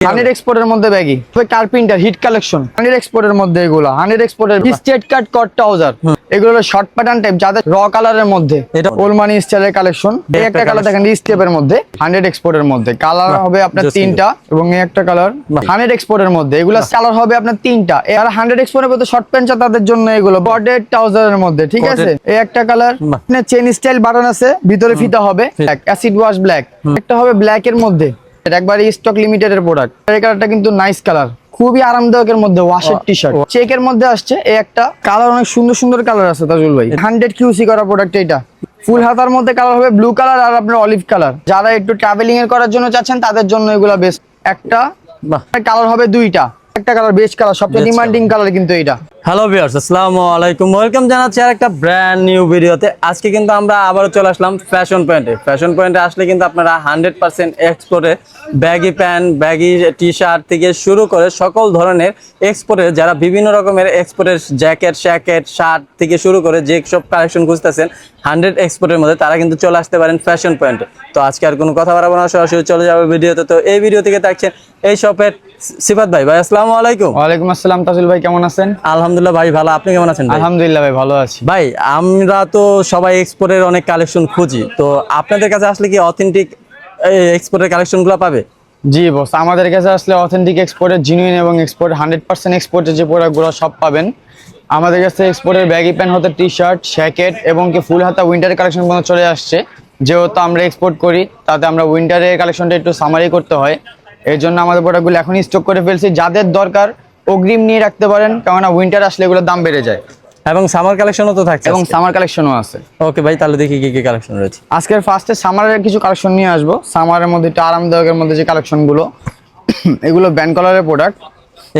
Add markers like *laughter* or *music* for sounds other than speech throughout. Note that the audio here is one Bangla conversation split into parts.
হান্ড্রেড এক্সপোর্টের মধ্যে baggy carpenter hit collection hundred এক্সপোর্টের মধ্যে এগুলো হান্ড্রেড এক্সপোর্টের স্টেট কাট কট ট্রাউজার এগুলো শর্ট প্যাটার্ন টাইপ যাদের র কালারের মধ্যে। এটা- ওলমানি স্টাইলের কালেকশন এই একটা কালার দেখেন স্টেপের মধ্যে হান্ড্রেড এক্সপোর্টের মধ্যে। কালার হবে আপনার তিনটা এবং এই একটা কালার। হান্ড্রেড এক্সপোর্টের মধ্যে। এগুলো কালার হবে আপনার তিনটা। আর হান্ড্রেড এক্সপোর্টের মধ্যে শর্ট প্যান্ট তাদের জন্য এগুলো। বডেড ট্রাউজারের মধ্যে ঠিক আছে? এই একটা কালার। চেন স্টাইল বাটন আছে ভিতরে ফিতা হবে অ্যাসিড ওয়াশ ব্ল্যাক একটা হবে ব্ল্যাক এর মধ্যে। এটা একবারে স্টক লিমিটেড এর প্রোডাক্ট এই কালারটা কিন্তু নাইস কালার খুবই আরামদায়কের মধ্যে ওয়াশের টি শার্ট চেকের মধ্যে আসছে এই একটা কালার অনেক সুন্দর সুন্দর কালার আছে তাজুল ভাই। হান্ড্রেড কিউসি করা প্রোডাক্ট এটা ফুল হাতার মধ্যে কালার হবে ব্লু কালার আর আপনার অলিভ কালার যারা একটু ট্রাভেলিং এর করার জন্য চাচ্ছেন তাদের জন্য এগুলা বেস্ট একটা কালার হবে দুইটা। একটা কালার বেস্ট কালার সবচেয়ে ডিমান্ডিং কালার কিন্তু এটা হ্যালো ভিউয়ার্স আসসালামু আলাইকুম। ওয়েলকাম জানাচ্ছি আর একটা ব্র্যান্ড নিউ ভিডিওতে আজকে কিন্তু আমরা আবারও চলে আসলাম ফ্যাশন পয়েন্টে ফ্যাশন পয়েন্টে আসলে কিন্তু আপনারা hundred percent এক্সপোর্টে baggy pant baggy T shirt থেকে শুরু করে সকল ধরনের এক্সপোর্টের যারা বিভিন্ন রকমের এক্সপোর্টের জ্যাকেট শ্যাকেট শার্ট থেকে শুরু করে যে সব কালেকশন খুঁজতেছেন হান্ড্রেড এক্সপোর্টের মধ্যে তারা কিন্তু চলে আসতে পারেন ফ্যাশন পয়েন্টে তো আজকে আর কোনো কথা বাড়াবো না সরাসরি চলে যাবে ভিডিওতে তো। এই ভিডিও থেকে দেখছেন এই শপের সিফাত ভাই ভাই আসসালামু আলাইকুম। ওয়ালাইকুম আসসালাম তাজুল ভাই কেমন আছেন? আলহামদুলিল্লাহ ভাই ভালো। আপনি কেমন আছেন আলহামদুলিল্লাহ ভাই ভালো আছি। ভাই আমরা তো সবাই এক্সপোর্টের অনেক কালেকশন খুঁজি। তো আপনাদের কাছে আসলে কি অথেন্টিক এক্সপোর্টের কালেকশনগুলো পাবে? জি বস আমাদের কাছে আসলে অথেন্টিক এক্সপোর্টের জিনুইন এবং এক্সপোর্ট হান্ড্রেড পার্সেন্ট এক্সপোর্টের যে প্রোডাক্টগুলো সব পাবেন। আমাদের কাছে এক্সপোর্টের ব্যাগি প্যান্ট হতে টি শার্ট জ্যাকেট এবং কি ফুল হাতা উইন্টার কালেকশন পর্যন্ত চলে আসছে। যেহেতু আমরা এক্সপোর্ট করি তাতে আমরা উইন্টারের কালেকশনটা একটু সামারি করতে হয়। এর জন্য আমাদের প্রোডাক্টগুলো এখনই স্টক করে ফেলছি। যাদের দরকার অগ্রিম নিয়ে রাখতে পারেন কেননা উইন্টার আসলে এগুলোর দাম বেড়ে যায়। এবং সামার কালেকশনও তো থাকছে এবং সামার কালেকশনও আছে। ওকে ভাই তাহলে দেখি কি কি কালেকশন রয়েছে। আজকের ফার্স্টে সামারের কিছু কালেকশন নিয়ে আসব। সামারের মধ্যে একটু আরামদায়কের মধ্যে যে কালেকশনগুলো *clears throat* এগুলো ব্যান্ড কালারের প্রোডাক্ট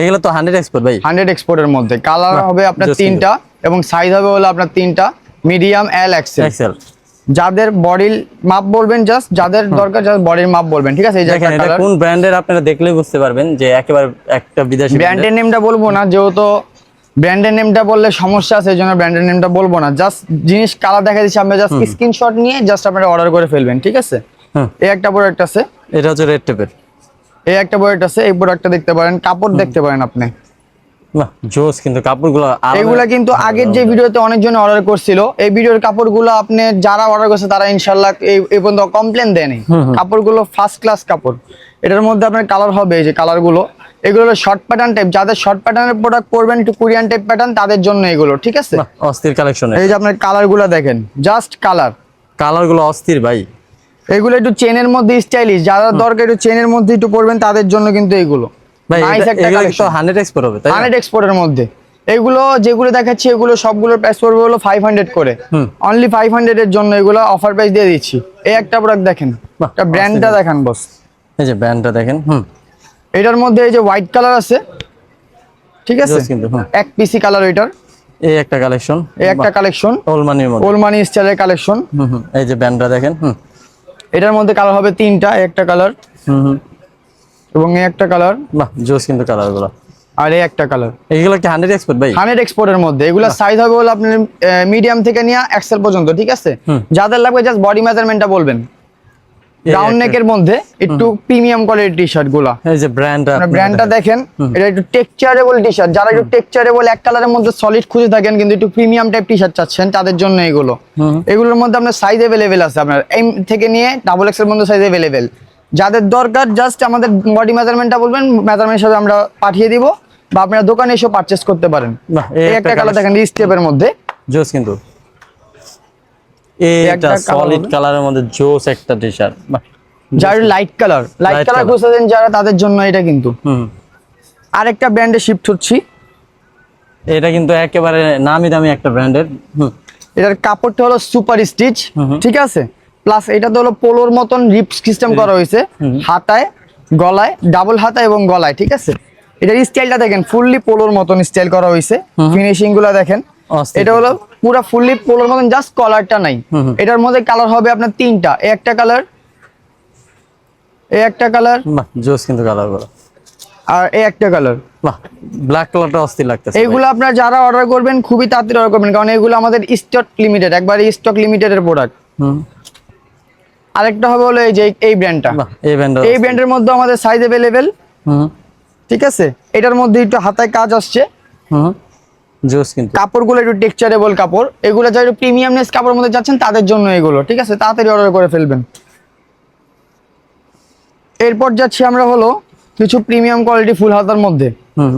এগুলো তো হান্ড্রেড এক্সপোর্ট ভাই। হান্ড্রেড এক্সপোর্টের মধ্যে। কালার হবে আপনার তিনটা এবং সাইজ হবে হলো আপনার তিনটা। মিডিয়াম এল এক্সেল এক্সেল যাদের বডির মাপ বলবেন জাস্ট যাদের দরকার যাদের বডির মাপ বলবেন ঠিক আছে? এই দেখেন এটা কোন ব্র্যান্ডের আপনারা দেখলেই বুঝতে পারবেন যে একেবারে একটা বিদেশি ব্র্যান্ডের নেমটা বলব না যেহেতু ব্র্যান্ডের নেমটা বললে সমস্যা আছে এই জন্য ব্র্যান্ডের নেমটা বলব না। জাস্ট জিনিস কালার দেখা দিচ্ছি আপনি জাস্ট স্ক্রিনশট নিয়ে জাস্ট আপনারা অর্ডার করে ফেলবেন ঠিক আছে? এই একটা প্রোডাক্ট আছে। এটা হচ্ছে রেড টেপের এই একটা প্রোডাক্ট আছে এই প্রোডাক্টটা দেখতে পারেন কাপড় দেখতে পারেন আপনি। জোস কিন্তু কাপড়গুলো এগুলা কিন্তু আগের যে ভিডিওতে অনেকজন অর্ডার করছিল এই ভিডিওর কাপড়গুলো আপনি যারা অর্ডার করছে তারা এই পর্যন্ত কমপ্লেন দেয়নি। কাপড়গুলো ফার্স্ট ক্লাস কাপড়। এটার মধ্যে আপনার কালার হবে এই যে কালারগুলো এগুলো শর্ট প্যাটার্ন টাইপ যাদের শর্ট প্যাটার্নের প্রোডাক্ট করবেন একটু কোরিয়ান টাইপ প্যাটার্ন তাদের জন্য এগুলো ঠিক আছে? অস্থির কালেকশন এই যে আপনার কালারগুলো দেখেন জাস্ট কালার কালারগুলো অস্থির ভাই। এগুলো একটু চেনের মধ্যে স্টাইলিশ যারা দরকার একটু চেনের মধ্যে একটু পরবেন তাদের জন্য কিন্তু এগুলো। ভাই এগুলো তো এক্সপোর্ট হবে তাই এক্সপোর্টের মধ্যে। এগুলো যেগুলো দেখাচ্ছি এগুলো সবগুলোর প্রাইস পড়বে হলো ফাইভ হান্ড্রেড করে। অনলি ফাইভ হান্ড্রেড এর জন্য এগুলো অফার প্রাইস দিয়ে দিচ্ছি। এই একটা প্রোডাক্ট দেখেন। একটা ব্র্যান্ডটা দেখান বস এই যে ব্র্যান্ডটা দেখেন হুম। এটার মধ্যে এই যে হোয়াইট কালার আছে ঠিক আছে। এক পিসি কালার এটার। এই একটা কালেকশন এই একটা কালেকশন ওলমানির মধ্যে ওলমানি স্টাইলের কালেকশন হুম এই যে দেখেন হুম। এটার মধ্যে কালার হবে তিনটা একটা কালার হুম। এবং এই একটা কালার বাহ জোস কিন্তু কালারগুলো আর এই একটা কালার এইগুলো কি হান্ড্রেড এক্সপোর্ট ভাই? হান্ড্রেড এক্সপোর্টের মধ্যে। এগুলো সাইজ হবে হলো আপনার মিডিয়াম থেকে নিয়ে এক্সেল পর্যন্ত ঠিক আছে? যাদের লাগবে জাস্ট বডি মেজারমেন্টটা বলবেন। ডাউন নেকের মধ্যে একটু প্রিমিয়াম কোয়ালিটির টি শার্টগুলা। এই যে ব্র্যান্ডটা ব্র্যান্ডটা দেখেন। এটা একটু টেক্সচারেবল টি শার্ট যারা একটু টেক্সচারেবল এক কালারের মধ্যে সলিড খুঁজে থাকেন কিন্তু একটু প্রিমিয়াম টাইপ টি শার্ট চাচ্ছেন তাদের জন্য এগুলো। এগুলোর মধ্যে আপনার সাইজ অ্যাভেলেবেল আছে আপনার। এম থেকে নিয়ে ডাবল এক্সের মধ্যে সাইজ অ্যাভেলেবেল যাদের দরকার জাস্ট আমাদের বডি মেজারমেন্টটা বলবেন মেজারমেন্ট হিসাবে আমরা পাঠিয়ে দিব বা আপনারা দোকানে এসে পারচেস করতে পারেন। এই একটা কালার দেখেন স্টেপের মধ্যে। জোস কিন্তু। এই একটা সলিড কালারের মধ্যে জোস একটা টি শার্ট যার লাইট কালার লাইট কালার। খুঁজতেছেন যারা তাদের জন্য এটা কিন্তু। হুম। আরেকটা ব্র্যান্ডে শিফট হচ্ছি। এটা কিন্তু একেবারে নামি দামি একটা ব্র্যান্ডের হুম। এটার কাপড়টা হলো সুপার স্টিচ ঠিক আছে? প্লাস এটাতে হলো পোলোর মতন রিপ সিস্টেম করা হয়েছে। হাতায় গলায় ডাবল হাতা এবং গলায় ঠিক আছে? এটার স্টাইলটা দেখেন ফুললি পোলোর মতন স্টাইল করা হয়েছে। ফিনিশিংগুলা দেখেন। এটা হলো পুরো ফুললি পোলোর মতন জাস্ট কলারটা নাই। এটার মধ্যে কালার হবে আপনার তিনটা। এই একটা কালার এই একটা কালার বাহ জোস কিন্তু কালারগুলো আর এই একটা কালার বাহ ব্ল্যাক কালারটা অস্থির লাগতেছে এগুলো আপনার যারা অর্ডার করবেন খুবই তাড়াতাড়ি অর্ডার করবেন। কারণ এগুলো আমাদের স্টক লিমিটেড একবারে স্টক লিমিটেডের প্রোডাক্ট আরেকটা হবে হলো এই যে এই ব্র্যান্ডটা এই ব্র্যান্ডটা এই ব্র্যান্ডের মধ্যে আমাদের সাইজ অ্যাভেলেবেল হুম। ঠিক আছে? এটার মধ্যে একটু হাতায় কাজ আসছে। হুম। জোস কিন্তু। কাপড়গুলো একটু টেক্সচারেবল কাপড়। এগুলো যারা একটু প্রিমিয়ামনেস কাপড়ের মধ্যে যাচ্ছেন তাদের জন্য এগুলো ঠিক আছে? তাড়াতাড়ি অর্ডার করে ফেলবেন। এরপর যাচ্ছি আমরা হলো কিছু প্রিমিয়াম কোয়ালিটি ফুল হাতার মধ্যে। হুম।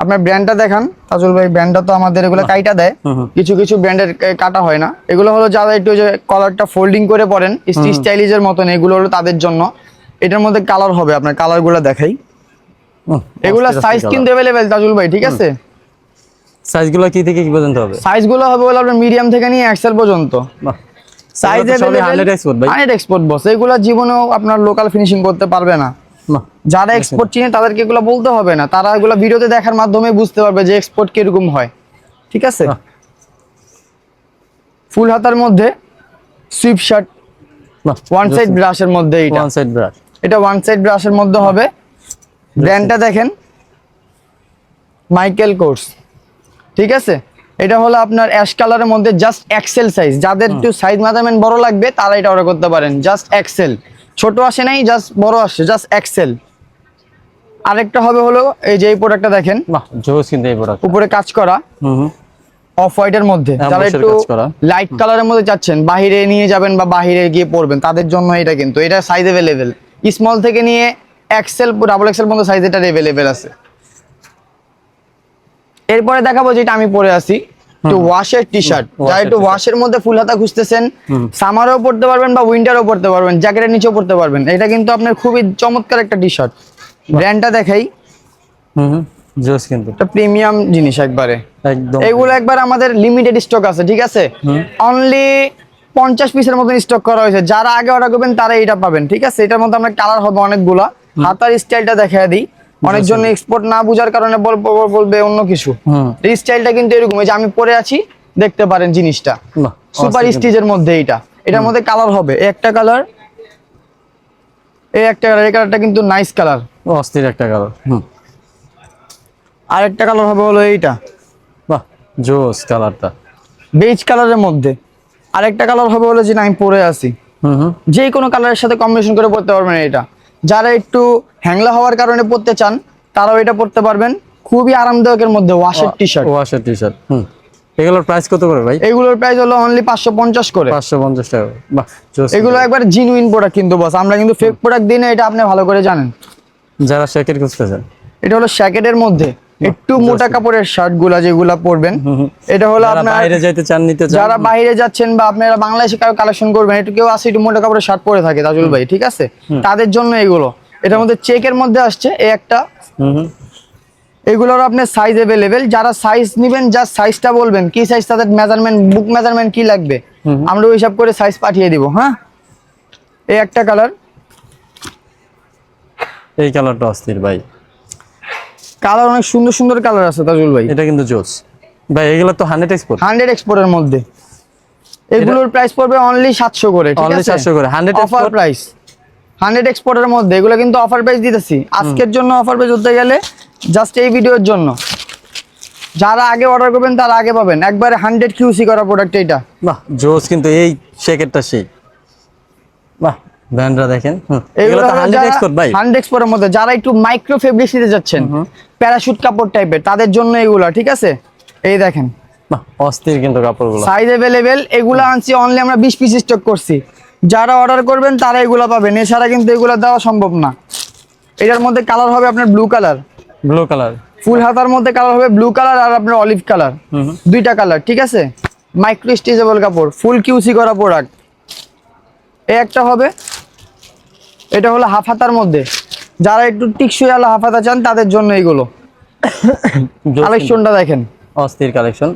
আপনার ব্র্যান্ডটা দেখান। তাজুল ভাই ব্র্যান্ডটা তো আমাদের এগুলো কাইটা দেয়। কিছু কিছু ব্র্যান্ডের কাটা হয় না। এগুলো হলো যারা একটু যে কলারটা ফোল্ডিং করে পরেন স্টাইলিজের মতন এগুলো হলো তাদের জন্য। এটার মধ্যে কালার হবে আপনার কালারগুলো দেখাই। এগুলা সাইজ কিন্তু অ্যাভেলেবেল তাজুল ভাই ঠিক আছে? সাইজগুলো কি থেকে কি পর্যন্ত হবে? সাইজগুলো হবে হলো আপনার মিডিয়াম থেকে নিয়ে এক্সেল পর্যন্ত। সাইজ হান্ড্রেড এক্সপোর্ট ভাই। এক্সপোর্ট বস এগুলো জীবনেও আপনার লোকাল ফিনিশিং করতে পারবে না। যারা এক্সপোর্ট চিনে তাদেরকে এগুলো বলতে হবে না। তারা এগুলো ভিডিওতে দেখার মাধ্যমে বুঝতে পারবে যে এক্সপোর্ট কীরকম হয়। ঠিক আছে? ফুল হাতার মধ্যে সুইপ শার্ট ওয়ান সাইড ব্রাশের মধ্যে এটা ওয়ান সাইড ব্রাশ এটা ওয়ান সাইড ব্রাশের মধ্যে হবে। ব্র্যান্ডটা দেখেন। মাইকেল কোর্স ঠিক আছে? এটা হলো আপনার অ্যাশ কালারের মধ্যে জাস্ট এক্সেল সাইজ যাদের একটু সাইজ মেজারমেন্ট বড় লাগবে তারা এটা অর্ডার করতে পারেন। জাস্ট এক্সেল ছোট আসে নাই জাস্ট বড় আসে জাস্ট এক্সেল আরেকটা হবে হলো এই যে এই প্রোডাক্টটা দেখেন। বাহ জোস কিন্তু এই প্রোডাক্ট উপরে কাজ করা। হুম অফ হোয়াইটের মধ্যে। হ্যাঁ, যারা একটু লাইট কালারের মধ্যে চাচ্ছেন বাহিরে নিয়ে যাবেন বা বাহিরে গিয়ে পরবেন তাদের জন্য এটা কিন্তু। এটা সাইজ অ্যাভেলেবেল স্মল থেকে নিয়ে এক্সেল ডাবল এক্সেল পর্যন্ত সাইজ এটা অ্যাভেলেবেল আছে। এরপরে দেখাবো যেটা আমি পরে আসি। ওয়াশের টি শার্ট যারা একটু ওয়াশের মধ্যে ফুল হাতা খুঁজতেছেন সামারেও পড়তে পারবেন বা উইন্টারও পড়তে পারবেন জ্যাকেটের নিচেও পড়তে পারবেন। এটা কিন্তু আপনার খুবই চমৎকার একটা টি শার্ট ব্র্যান্ডটা দেখাই। হুম জোস কিন্তু। একটা প্রিমিয়াম জিনিস একবারে। একদম। এগুলো একবার আমাদের লিমিটেড স্টক আছে ঠিক আছে? অনলি পঞ্চাশ পিসের মতন স্টক করা হয়েছে। যারা আগে অর্ডার করবেন তারা এটা পাবেন ঠিক আছে? এটার মধ্যে আমরা কালার হবে অনেকগুলা। হাতার স্টাইলটা দেখা দিই। অনেকজন এক্সপোর্ট না বুঝার কারণে বল- বল- বলবে অন্য কিছু। এই স্টাইলটা কিন্তু এরকম এই যে আমি পরে আছি দেখতে পারেন জিনিসটা। সুপার স্টিচের মধ্যে এটা এটার মধ্যে কালার হবে। একটা কালার এই একটা কালার এই কালারটা কিন্তু নাইস কালার অস্থির একটা কালার হুম। আর একটা কালার হবে হলো এইটা। বাহ জোস কালারটা। বেজ কালারের মধ্যে। আরেকটা কালার হবে হলো যেটা আমি পরে আছি। যে কোনো কালারের সাথে কম্বিনেশন করে পড়তে পারবেন এটা। যারা একটু হ্যাংলা হওয়ার কারণে পড়তে চান তারাও এটা পড়তে পারবেন। খুবই আরামদায়কের মধ্যে ওয়াশের টি শার্ট ওয়াশের টি শার্ট হুম। এগুলোর প্রাইস কত করে ভাই? এগুলোর প্রাইস হলো অনলি পাঁচশো পঞ্চাশ করে। পাঁচশো পঞ্চাশ টাকা। বাহ জোস এগুলো একবার জিনুইন প্রোডাক্ট কিন্তু বস আমরা কিন্তু ফেক প্রোডাক্ট দিই না এটা আপনি ভালো করে জানেন। যারা শ্যাকেট খুঁজতেছেন এটা হলো শ্যাকেটের মধ্যে একটু মোটা কাপড়ের শার্টগুলা যেগুলা পরবেন এটা হলো যারা আপনার বাইরে যাইতে চান নিতে চান। যারা বাইরে যাচ্ছেন বা আপনারা বাংলাদেশে কারও কালেকশন করবেন একটু কেউ আছে একটু মোটা কাপড়ের শার্ট পরে থাকে তাজুল ভাই ঠিক আছে? তাদের জন্য এগুলো। এটার মধ্যে চেকের মধ্যে আসছে এই একটা। এগুলোর আপনার সাইজ অ্যাভেলেবেল যারা সাইজ নেবেন জাস্ট সাইজটা বলবেন কি সাইজ তাদের মেজারমেন্ট বুক মেজারমেন্ট কি লাগবে আমরা ওই হিসাব করে সাইজ পাঠিয়ে দিব হ্যাঁ? এই একটা কালার এই কালারটা অস্থির ভাই। কালার অনেক সুন্দর সুন্দর কালার আছে তাজুল ভাই। এটা কিন্তু জোস। ভাই এগুলো তো হান্ড্রেড এক্সপোর্ট হান্ড্রেড এক্সপোর্টের মধ্যে। এগুলোর প্রাইস পড়বে অনলি সাতশো করে আছে? 700 করে, 100 অফার? প্রাইস হান্ড্রেড এক্সপোর্টের মধ্যে। এগুলো কিন্তু অফার প্রাইস দিতেছি। আজকের জন্য অফার প্রাইস হতে গেলে জাস্ট এই ভিডিওর জন্য। যারা আগে অর্ডার করবেন তারা আগে পাবেন। একবারে হান্ড্রেড কিউসি করা প্রোডাক্ট এটা বাহ জোস কিন্তু এই শ্যাকেটটা সেই। বাহ। ব্র্যান্ডরা দেখেন এগুলো তো এক্সপোর্ট ভাই। এক্সপোর্টের মধ্যে যারা একটু মাইক্রো ফেব্রিক্স নিতে যাচ্ছেন প্যারাশুট কাপড় টাইপের তাদের জন্য এগুলা ঠিক আছে? এই দেখেন। বাহ অস্থির কিন্তু কাপড়গুলো। সাইজ এগুলো আনছি অনলি আমরা বিশ পিস স্টক করছি। যারা অর্ডার করবেন তারা এগুলো পাবেন। এছাড়া কিন্তু এগুলো দেওয়া সম্ভব না। এটার মধ্যে কালার হবে আপনার blue colour blue colour full হাতার মধ্যে কালার হবে ব্লু কালার আর আপনার অলিভ কালার দুইটা কালার ঠিক আছে? মাইক্রো স্টিচেবল কাপড় ফুল কিউসি করা প্রোডাক্ট এই একটা হবে এটা হলো হাফ হাতার মধ্যে। যারা একটু টিকসই আলো হাফ হাতা চান তাদের জন্য এইগুলো। কালেকশনটা দেখেন। অস্থির কালেকশন।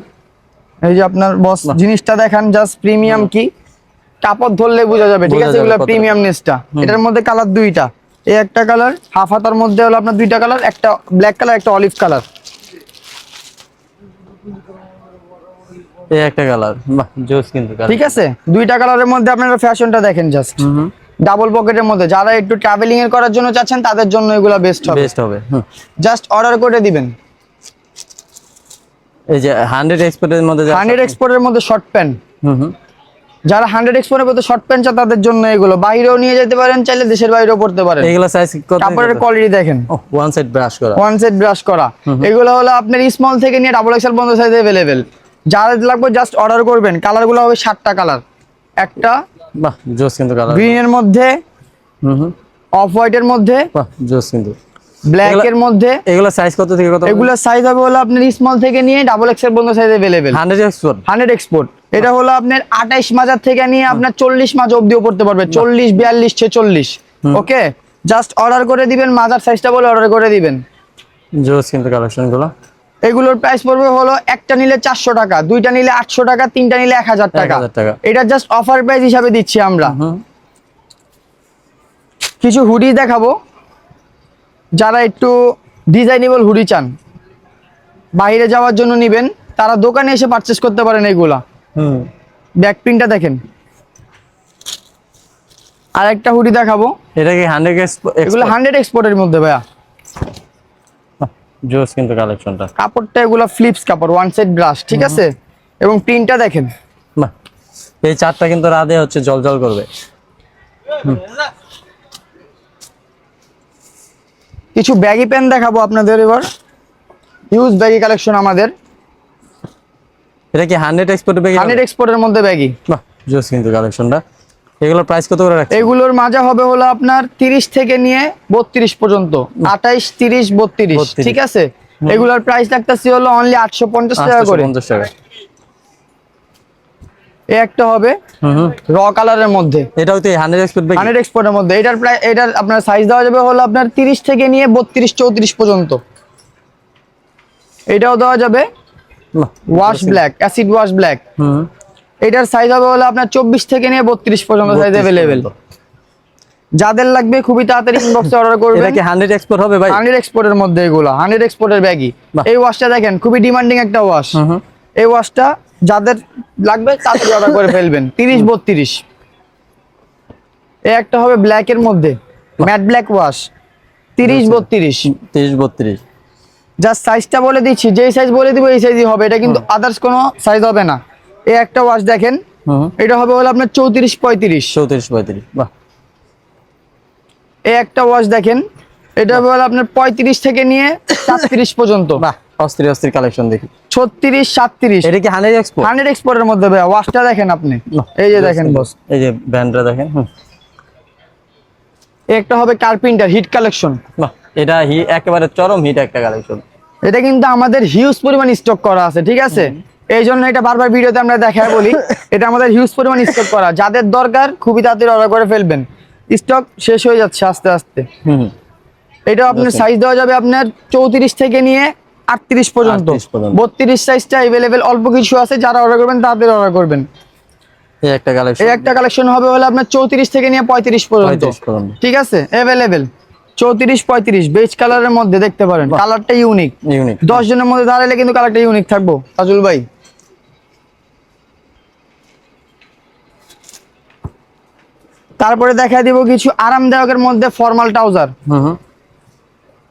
এই যে আপনার বস জিনিসটা দেখান জাস্ট প্রিমিয়াম কি? কাপড় ধরলে বোঝা যাবে ঠিক আছে? এগুলো কতটা। প্রিমিয়ামনেসটা এটার মধ্যে কালার দুইটা। এই একটা কালার হাফ হাতার মধ্যে হলো আপনার দুইটা কালার একটা ব্ল্যাক কালার একটা অলিভ কালার এই একটা কালার বাহ জোস কিন্তু কালার ঠিক আছে? দুইটা কালারের মধ্যে আপনারা ফ্যাশনটা দেখেন জাস্ট ডাবল পকেটের মধ্যে। যারা একটু ট্রাভেলিং এর করার জন্য চাচ্ছেন তাদের জন্য এগুলো বেস্ট হবে। বেস্ট হবে। জাস্ট অর্ডার করে দিবেন। এই যে হান্ড্রেড এক্সপোর্টের মধ্যে যা হান্ড্রেড এক্সপোর্টের মধ্যে শর্ট প্যান্ট হুম হুম। যারা হান্ড্রেড এক্সপোর্টের মধ্যে শর্ট প্যান্ট চান তাদের জন্য এগুলো। বাইরেও নিয়ে যেতে পারেন চাইলে দেশের বাইরেও পড়তে পারেন। এগুলো সাইজ কত কাপড়ের কোয়ালিটি দেখেন। ওয়ান সাইড ব্রাশ করা। ওয়ান সেট ব্রাশ করা। এগুলো হলো আপনার স্মল থেকে নিয়ে ডাবল এক্সেল পর্যন্ত সাইজ অ্যাভেলেবেল যারা লাগবে জাস্ট অর্ডার করবেন। কালারগুলো হবে সাতটা কালার একটা বাহ জোস কিন্তু কালার গ্রিনের মধ্যে হুম অফ হোয়াইটের মধ্যে বাহ জোস কিন্তু। ব্ল্যাক এর মধ্যে। এগুলো সাইজ কত থেকে কত? এগুলোর সাইজ হবে হলো আপনার স্মল থেকে নিয়ে ডাবল এক্সেল পর্যন্ত size available hundred export hundred export এটা হলো আপনার আঠাইশ মাজার থেকে নিয়ে আপনার চল্লিশ মাঝ অব্দিও পড়তে পারবে। চল্লিশ বিয়াল্লিশ ছেচল্লিশ। ওকে? জাস্ট অর্ডার করে দিবেন মাজার সাইজটা বলে অর্ডার করে দিবেন। জোস কিন্তু কালেকশনগুলো। এগুলোর প্রাইস পড়বে হলো একটা নিলে চারশো টাকা দুইটা নিলে আটশো টাকা তিনটা নিলে এক হাজার টাকা। 1000 টাকা। এটা জাস্ট অফার প্রাইস হিসাবে দিচ্ছি আমরা। কিছু হুডি দেখাবো। যারা একটু ডিজাইনেবল হুডি চান বাইরে যাওয়ার জন্য নিবেন তারা দোকানে এসে পারচেস করতে পারেন এগুলা। ব্যাক প্রিন্টটা দেখেন। আর একটা হুডি দেখাবো। এটা কি হান্ড্রেড এগুলো হান্ড্রেড এক্সপোর্টের মধ্যে ভাইয়া। জোস কিন্তু কালেকশনটা। কাপড়টা এগুলো ফ্লিপস কাপড় ওয়ান সাইড ব্রাশ ঠিক আছে? এবং প্রিন্টটা দেখেন। বাহ। এই চারটা কিন্তু রাধে হচ্ছে জল জল করবে কিছু ব্যাগি পেন দেখাবো আপনাদের এবার। ইউজ ব্যাগি কালেকশন আমাদের। এটা কি হান্ড্রেড এক্সপোর্ট ব্যাগ হান্ড্রেড এক্সপোর্টের মধ্যে ব্যাগি বাহ জোস কিন্তু কালেকশনটা এগুলোর প্রাইস কত করে রাখছে এগুলোর মাজা হবে হলো আপনার তিরিশ থেকে নিয়ে বত্রিশ পর্যন্ত। আঠাইশ তিরিশ বত্রিশ 32 ঠিক আছে? এগুলোর প্রাইস লাগতেছে হলো অনলি আটশো পঞ্চাশ টাকা করে। পঞ্চাশ টাকা। এই একটা হবে হুম র কালারের মধ্যে। এটাও তো হান্ড্রেড এক্সপোর্ট ব্যাগ হান্ড্রেড এক্সপোর্টের মধ্যে। এটার প্রায় এটার আপনার সাইজ দেওয়া যাবে হলো আপনার তিরিশ থেকে নিয়ে বত্রিশ চৌত্রিশ পর্যন্ত। এটাও দেওয়া যাবে wash black acid wash black হুম। এটার সাইজ হবে হলো আপনার চব্বিশ থেকে নিয়ে বত্রিশ পর্যন্ত সাইজ অ্যাভেলেবেল যাদের লাগবে খুবই তাড়াতাড়ি ইনবক্সে অর্ডার এটা কি হান্ড্রেড এক্সপোর্ট হবে ভাই? এক্সপোর্টের মধ্যে এগুলো হান্ড্রেড এক্সপোর্টের ব্যাগই এই ওয়াশটা দেখেন খুবই ডিমান্ডিং একটা ওয়াশ এই ওয়াশটা যাদের লাগবে তাড়াতাড়ি অর্ডার করে ফেলবেন। এই একটা হবে ব্ল্যাক এর মধ্যে। ম্যাট ব্ল্যাক ওয়াশ সাইজটা বলে দিচ্ছি যেই সাইজ বলে দিব এই সাইজই হবে। এটা কিন্তু আদার্স কোনো সাইজ হবে না। এই একটা ওয়াশ দেখেন। এটা হবে হলো আপনার চৌত্রিশ পঁয়ত্রিশ। চৌত্রিশ পঁয়ত্রিশ বাহ। এই একটা ওয়াশ দেখেন। এটা হবে হলো আপনার পঁয়ত্রিশ থেকে নিয়ে সাতত্রিশ *laughs* পর্যন্ত। বাহ অস্থির অস্থির কালেকশন দেখি। ছত্রিশ সাতত্রিশ। এটা কি হান্ড্রেড এক্সপোর্ট হান্ড্রেড এক্সপোর্টের মধ্যে ওয়াশটা দেখেন আপনি। এই যে দেখেন। বস এই যে ব্যান্ডটা দেখেন এই একটা হবে কার্পেন্টার হিট কালেকশন বাহ এটা একেবারে চরম হিট একটা কালেকশন এটা কিন্তু আমাদের হিউজ পরিমাণ স্টক করা আছে ঠিক আছে? এই জন্য এটা বারবার ভিডিওতে আমরা দেখায় বলি *laughs* এটা আমাদের হিউজ পরিমাণ স্টক করা। যাদের দরকার খুবই তাড়াতাড়ি অর্ডার করে ফেলবেন। স্টক শেষ হয়ে যাচ্ছে আস্তে আস্তে। এটা আপনার সাইজ দেওয়া যাবে আপনার চৌত্রিশ থেকে নিয়ে আটত্রিশ পর্যন্ত। 38 বত্রিশ সাইজটা অ্যাভেলেবেল অল্প কিছু আছে যারা অর্ডার করবেন তাদের অর্ডার করবেন। এই একটা কালেকশন এই একটা কালেকশন হবে হলো আপনার চৌত্রিশ থেকে নিয়ে পঁয়ত্রিশ পর্যন্ত। 35 পর্যন্ত। ঠিক আছে? অ্যাভেলেবেল চৌত্রিশ পঁয়ত্রিশ বেজ কালারের মধ্যে দেখতে পারেন। কালারটা ইউনিক ইউনিক দশ জনের মধ্যে দাঁড়ালে কিন্তু কালারটা ইউনিক থাকব। তাজুল ভাই। তারপরে দেখা দিব কিছু আরামদায়কের মধ্যে ফর্মাল ট্রাউজার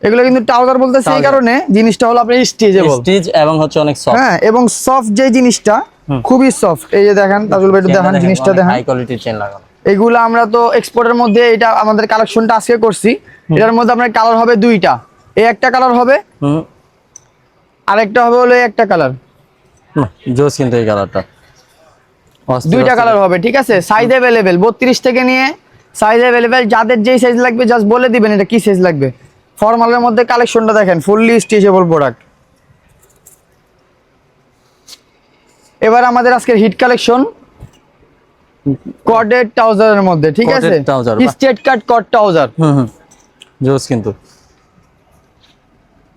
এগুলো কিন্তু ট্রাউজার বলতে সেই কারণে জিনিসটা হলো আপনার স্ট্রেচেবল স্টিচ এবং হচ্ছে অনেক সফট হ্যাঁ এবং সফট যে জিনিসটা খুবই সফট এই যে দেখেন তাজুল ভাই দেখান জিনিসটা দেখেন। হাই কোয়ালিটির চেন লাগানো। এগুলো আমরা তো এক্সপোর্টের মধ্যে এটা আমাদের কালেকশনটা আজকে করছি। এটার মধ্যে আপনার কালার হবে দুইটা। এই একটা কালার হবে হুম। আর একটা হবে হলো এই একটা কালার জোস কিন্তু এই কালারটা দুইটা কালার হবে ঠিক আছে? সাইজ অ্যাভেলেবেল বত্রিশ থেকে নিয়ে সাইজ অ্যাভেলেবেল যাদের যেই সাইজ লাগবে জাস্ট বলে দিবেন এটা কি সাইজ লাগবে। ফর্মালের মধ্যে কালেকশনটা দেখেন ফুললি স্ট্রেচেবল প্রোডাক্ট এবার আমাদের আজকের হিট কালেকশন কর্ডেড ট্রাউজারের মধ্যে ঠিক আছে। স্ট্রেট কাট কট ট্রাউজার হুম হুম। জোস কিন্তু।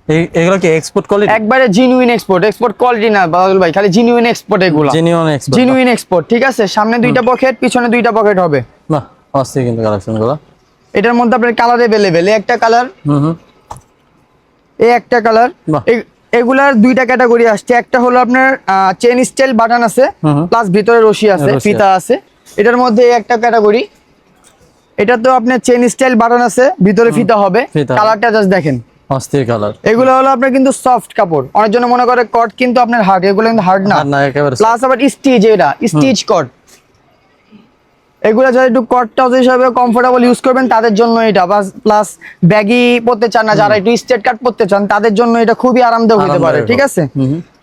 এগুলো কি এক্সপোর্ট কোয়ালিটি একবারে জিনুইন এক্সপোর্ট এক্সপোর্ট কোয়ালিটি না বাদল ভাই খালি জিনুইন এক্সপোর্ট এগুলো। জেনুইন এক্সপোর্ট জিনুইন এক্সপোর্ট ঠিক আছে? সামনে দুইটা পকেট পিছনে দুইটা পকেট হবে। বাহ অস্থির কিন্তু কালেকশনগুলো। এটার মধ্যে আপনার কালার অ্যাভেলেবেল একটা কালার হুম হুম। এই একটা কালার। এগুলার দুইটা ক্যাটাগরি আসছে। একটা হলো আপনার চেন স্টাইল বাটন আছে। প্লাস ভিতরে রশি আছে ফিতা আছে। এটার মধ্যে একটা ক্যাটাগরি এটা তো আপনার চেন স্টাইল বাটন আছে ভিতরে ফিতা হবে। কালারটা জাস্ট দেখেন। অস্থির কালার এগুলো হলো আপনার কিন্তু সফট কাপড়। অনেক জন মনে করে কট কিন্তু আপনার হার্ড এগুলো কিন্তু হার্ড না। না একেবারে প্লাস আবার স্টিচ এটা স্টিচ কট এগুলো যারা একটু কট ট্রাউজ হিসাবে কমফোর্টেবল ইউজ করবেন তাদের জন্য এটা। প্লাস ব্যাগি পরতে চান না যারা একটু স্ট্রেট কাট পরতে চান তাদের জন্য এটা খুবই আরামদায়ক হতে পারে ঠিক আছে।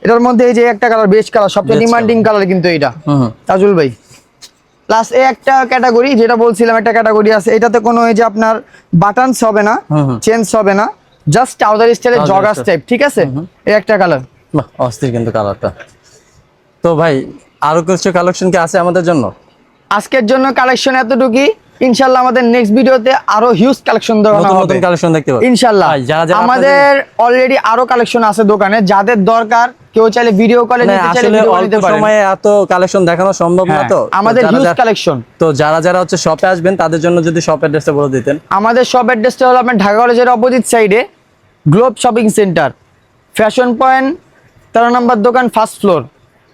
এটার মধ্যে এই যে একটা কালার বেস্ট কালার সবচেয়ে ডিমান্ডিং কালার কিন্তু এটা। তাজুল ভাই। প্লাস এ একটা ক্যাটাগরি যেটা বলছিলাম একটা ক্যাটাগরি আছে এটাতে কোনো এই যে আপনার বাটনস হবে না। চেঞ্জ হবে না। জাস্ট ট্রাউজার স্টাইলের জগার্স টাইপ ঠিক আছে? এই একটা কালার অস্থির কিন্তু কালারটা তো ভাই আরও কিছু কালেকশন কি আছে আমাদের জন্য? আজকের জন্য কালেকশন এতটুকুই। ইনশাল্লাহ আমাদের নেক্সট ভিডিওতে আরও হিউজ কালেকশন নতুন কালেকশন দেখতে পাবো ইনশাল্লাহ। আমাদের অলরেডি আরও কালেকশন আছে দোকানে যাদের দরকার কেউ চাইলে ভিডিও কলে মানে নিতে চাইলে ভিডিও নিতে পারেন। সময়ে এত কালেকশন দেখানো সম্ভব না হ্যাঁ, তো? তো আমাদের হিউজ কালেকশন তো যারা যারা হচ্ছে শপে আসবেন তাদের জন্য যদি শপ অ্যাড্রেসটা বলে দিতেন। আমাদের শপ অ্যাড্রেসটা হলো আপনার ঢাকা কলেজের অপোজিট সাইডে Globe shopping centre fashion point তেরো নম্বর দোকান ফার্স্ট ফ্লোর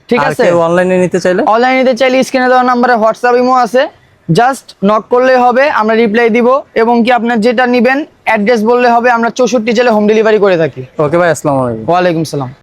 ঠিক আছে? অনলাইনে নিতে চাইলে? অনলাইনে নিতে চাইলে স্ক্রিনে দেওয়া নাম্বারে হোয়াটসঅ্যাপ ইমো আছে। জাস্ট নক করলে হবে আমরা রিপ্লাই দিব। এবং কি আপনার যেটা নেবেন অ্যাড্রেস বললে হবে আমরা চৌষট্টি জেলে হোম ডেলিভারি করে থাকি। ওকে ভাই আসসালামু আলাইকুম। ওয়ালাইকুম সালাম।